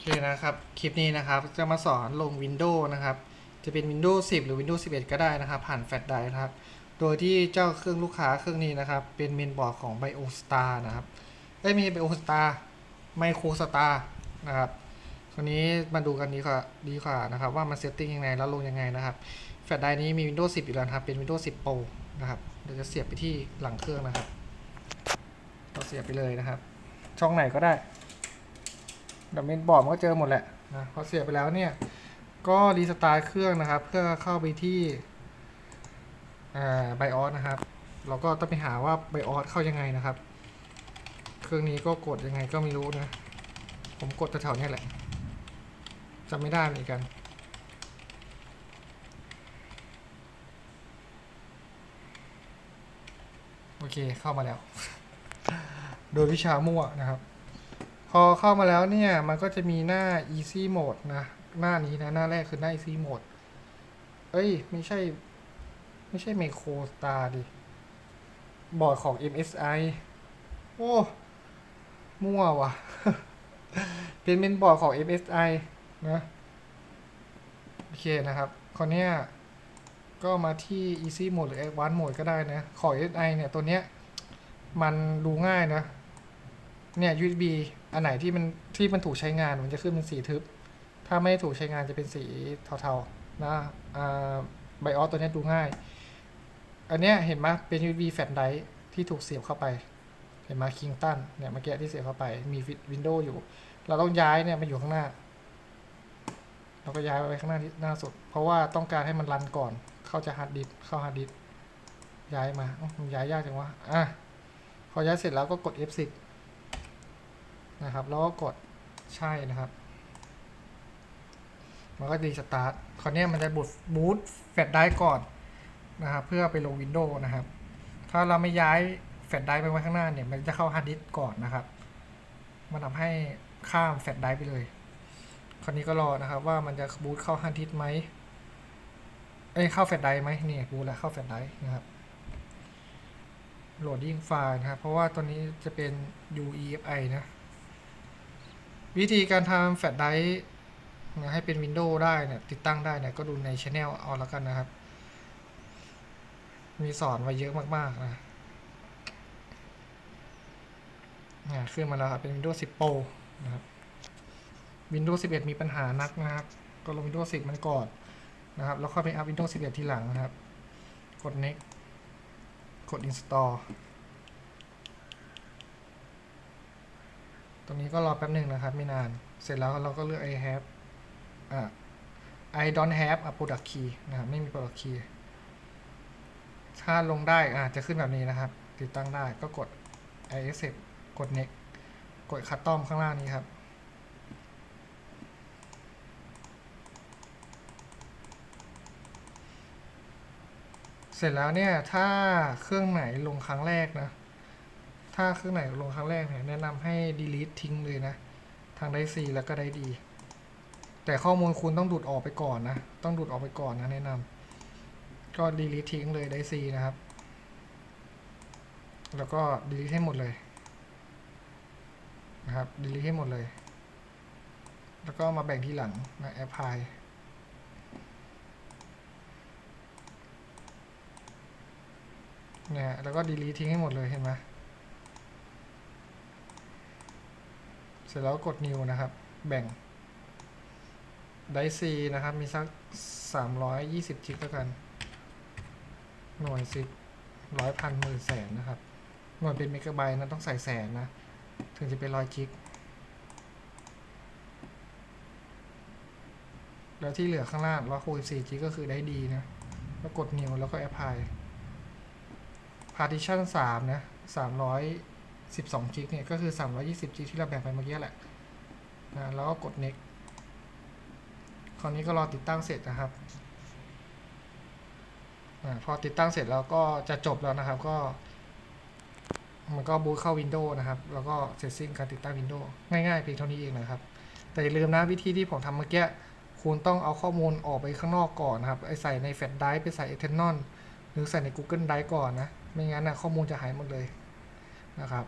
เคนะครับ คลิปนี้นะครับจะมาสอนลง Windows นะครับ จะเป็น Windows 10 หรือ Windows 11 ก็ได้นะครับ ผ่านแฟลชไดร์นะครับ โดยที่เจ้าเครื่องลูกค้าเครื่องนี้นะครับ เป็นเมนบอร์ดของ BioStar นะครับเอ้ยไมี BioStar MicroStar นะครับคนนี้มาดูกันดีกว่าดีกว่านะครับ ว่ามันเซตติ้งยังไงแล้วลงยังไงนะครับ แฟลชไดร์นี้มี Windows 10 อยู่แล้วนะครับ เป็น Windows 10 Pro นะครับเดี๋ยวจะเสียบไปที่หลังเครื่องนะครับเราเสียบไปเลยนะครับ ช่องไหนก็ได้ ดับเบิลบอร์ดมันก็เจอหมดแหละนะพอเสียบไปแล้วเนี่ย ก็รีสตาร์ทเครื่องนะครับ เพื่อเข้าไปที่ไบออสนะครับ เราก็ต้องไปหาว่าไบออสเข้ายังไงนะครับ เครื่องนี้ก็กดยังไงก็ไม่รู้นะ ผมกดแถวๆเนี้แหละจำไม่ได้เหมือนกันโอเค เข้ามาแล้ว โดยวิชามั่วนะครับ พอเข้ามาแล้วเนี่ย มันก็จะมีหน้า easy mode นะ หน้านี้นะ หน้าแรกคือหน้า easy mode เอ้ย ไม่ใช่ ไม่ใช่ Macro Star ดิ บอร์ดของ MSI โอ้ มั่วว่ะ เป็นเมนบอร์ดของ MSI นะ โอเคนะครับคนเนี้ก็มาที่ easy mode หรือ advanced mode ก็ได้นะ ของ MSI เนี่ย ตัวเนี้ย มันดูง่ายนะ เนี่ย USB อันไหนที่มันที่มันถูกใช้งานมันจะขึ้นเป็นสีทึบ ถ้าไม่ถูกใช้งานจะเป็นสีเทาๆนะอ่าไบออสตัวนี้ดูง่าย อันเนี้ยเห็นไหมเป็น USB แฟลชไดร์ที่ถูกเสียบเข้าไป เห็นไหมคิงตันเนี่ยเมื่อกี้ที่เสียบเข้าไปมีวินโดว์อยู่ เราต้องย้ายเนี่ยมาอยู่ข้างหน้า เราก็ย้ายไปข้างหน้าที่หน้าสุด เพราะว่าต้องการให้มันรันก่อน เข้าจะฮาร์ดดิสเข้าฮาร์ดดิสย้ายมาอ้าวมันย้ายยากจังวะอะพอย้ายเสร็จแล้วก็กด F10 นะครับ แล้วก็กดใช่นะครับ มันก็รีสตาร์ทคราวนี้มันจะบูตบูตแฟลชไดร์ก่อนนะครับ เพื่อไปลงวินโดว์นะครับ ถ้าเราไม่ย้ายแฟลชไดร์ไปไว้ข้างหน้าเนี่ย มันจะเข้าฮาร์ดดิสก์ก่อนนะครับ มันทำให้ข้ามแฟลชไดร์ไปเลย คราวนี้ก็รอนะครับว่ามันจะบูตเข้าฮาร์ดดิสก์ไหมเอ้ยเข้าแฟลชไดร์ไหมเนี่ยบูตแล้วเข้าแฟลชไดร์นะครับโหลดดิ้งไฟล์นะครับ เพราะว่าตัวนี้จะเป็น UEFI นะ วิธีการทำแฟลชไดรฟ์ให้เป็นวินโดว์ได้เนี่ยติดตั้งได้เนี่ยก็ดูในช anel เอาแล้วกันนะครับ มีสอนไว้เยอะมาก ๆ นะขึ้นมาแล้วครับเป็น Windows 10 Pro นะครับ Windows 11 มีปัญหานักนะครับ ก็ลง Windows 10 มันก่อนนะครับ แล้วค่อยไปอัพ Windows 11 ทีหลังนะครับ กด next กด install รงนี้ก็รอแป๊บหนึ่งนะครับ ไม่นาน เสร็จแล้วเราก็เลือก I have อ่า I don't have a product key นะครับ ไม่มี product key ถ้าลงได้อ่าจะขึ้นแบบนี้นะครับ ติดตั้งได้ก็กด i accept กด next กด custom ข้างล่างนี้ครับ เสร็จแล้วเนี่ย ถ้าเครื่องไหนลงครั้งแรกนะ ถ้าเครื่องไหนลงครั้งแรกเนี่ยแนะนำให้ delete ทิ้งเลยนะ ทางได้ C แล้วก็ได้ D แต่ข้อมูลคุณต้องดูดออกไปก่อนนะ ต้องดูดออกไปก่อนนะแนะนำก็ delete ทิ้งเลยได้ C นะครับ แล้วก็ delete ให้หมดเลยนะครับ delete ให้หมดเลย แล้วก็มาแบ่งที่หลังนะ apply เนี่ยแล้วก็ delete ทิ้งให้หมดเลยเห็นไหม เสร็จแล้วกด new นะครับ แบ่งไดซีนะครับ มีสักสามร้อยยี่สิบจิกแล้วกัน หน่วยสิบร้อยพันหมื่นแสนนะครับ หน่วยเป็นเมกะไบต์นะต้องใส่แสนนะ ถึงจะเป็นร้อยจิกแล้วที่เหลือข้างล่างร้อยคูณสี่จิกก็คือได้ดีนะ แล้วกด new แล้วก็ apply partition สามนะสามร้อยสิบสองจิกเนี่ยก็คือสามร้อยี่สิบจิกที่เราแบ่งไปเมื่อกี้แหละนะแล้วก็กด next คราวนี้ก็รอติดตั้งเสร็จนะครับอพอติดตั้งเสร็จแล้วก็จะจบแล้วนะครับ ก็ มันก็บูตเข้า Windows นะครับ แล้วก็เสร็จสิ้นการติดตั้ง Windows ง่ายๆเพียงเท่านี้เองนะครับ แต่อย่าลืมนะวิธีที่ผมทำเมื่อกี้คุณต้องเอาข้อมูลออกไปข้างนอกก่อนนะครับไอใส่ในแฟลชไดรฟ์ไปใส่ Eternal หรือใส่ใน Google Drive ก่อนนะ ไม่งั้นนะข้อมูลจะหายหมดเลยนะครับ